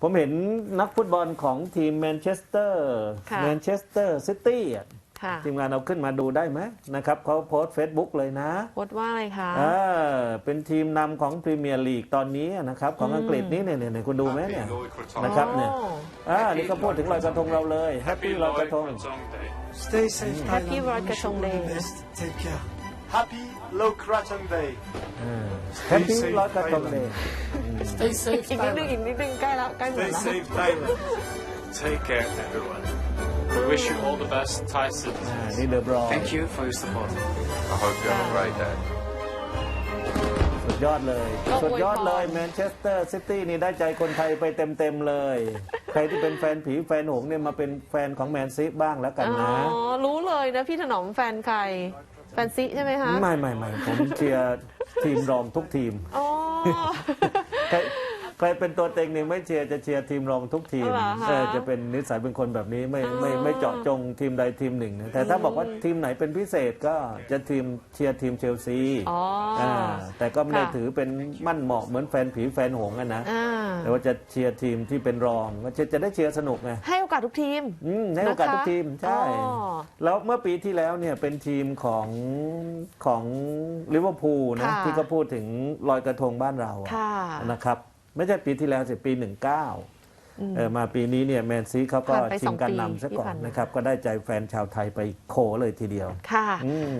ผมเห็นนักฟุตบอลของทีมแมนเชสเตอร์ค่ะแมนเชสเตอร์ซิตี้อะค่ะ ทีมงานเอาขึ้นมาดูได้ไหมนะครับเขาโพสต์เฟซบุ๊กเลยนะโพสต์ว่าอะไรคะ อ่าเป็นทีมนำของพรีเมียร์ลีกตอนนี้นะครับ ของอังกฤษนี่เนี่ยเนี่ยคุณดูไหมเนี่ย นะครับเนี่ย โอ้ อ่านี่ก็พูดถึงลอยกระทงเราเลยแฮปปี้ลอยกระทง Stay safe, Happy Thailand. Roy Wish you all Krathong the Day. best. Take care. Happy Low Krathong Day. แฮปปี้ลอยกระทงเลย Stay safe, อีกนิดนึงอีกนิดนึงใกล้แล้วใกล้หมด Stay แล้ว safe, Thailand. Take care, everyone. We wish you all the best, Thai อ่า citizens. นี่เดอะบรอ Thank you for your support. I hope you have a great day. สุดยอดเลย ก็สุดยอดเลยอวยพรแมนเชสเตอร์ซิตี้นี่ได้ใจคนไทยไปเต็ม ๆ เลย ใครที่เป็นแฟนผีแฟนหงส์เนี่ยมาเป็นแฟนของแมนซีบ้างแล้วกันอ๋นะ อรู้เลยนะพี่ถนอมแฟนใคร แฟนซิใช่ไหมคะ ไม่ไม่ไม่ผมเชียร์ทีมรองทุกทีม อ๋อใคร ใครเป็นตัวเต็งเนี่ยไม่เชียร์จะเชียร์ทีมรองทุกทีมเหรอคะเออจะเป็นนิสัยเป็นคนแบบนี้ไม่ไม่อ๋อไม่เจาะจงทีมใดทีมหนึ่งนะแต่ถ้าบอกว่าทีมไหนเป็นพิเศษก็จะทีมเชียร์ทีมเชลซีอ๋อออ่าแต่ก็ไม่ได้ค่ะ ถือเป็นมั่นเหมาะเหมือนแฟนผีแฟนหงส์อะนะอ่าแต่ว่าจะเชียร์ทีมที่เป็นรองก็จะจะได้เชียร์สนุกไง ให้โอกาสทุกทีม อืมให้โอกาสนะคะทุกทีม ใช่ อ๋อแล้วเมื่อปีที่แล้วเนี่ยเป็นทีมของของลิเวอร์พูลนะ ค่ะที่ก็พูดถึงลอยกระทงบ้านเราอะค่ะ นะครับ ไม่ใช่ปีที่แล้วสิปี 19เออมาปีนี้เนี่ยแมนซีเขาก็ผ่านไปชิสองงกันปีนำซะที่ก่อนผ่านมา นะครับ ก็ได้ใจแฟนชาวไทยไปโคเลยทีเดียว ค่ะ อืม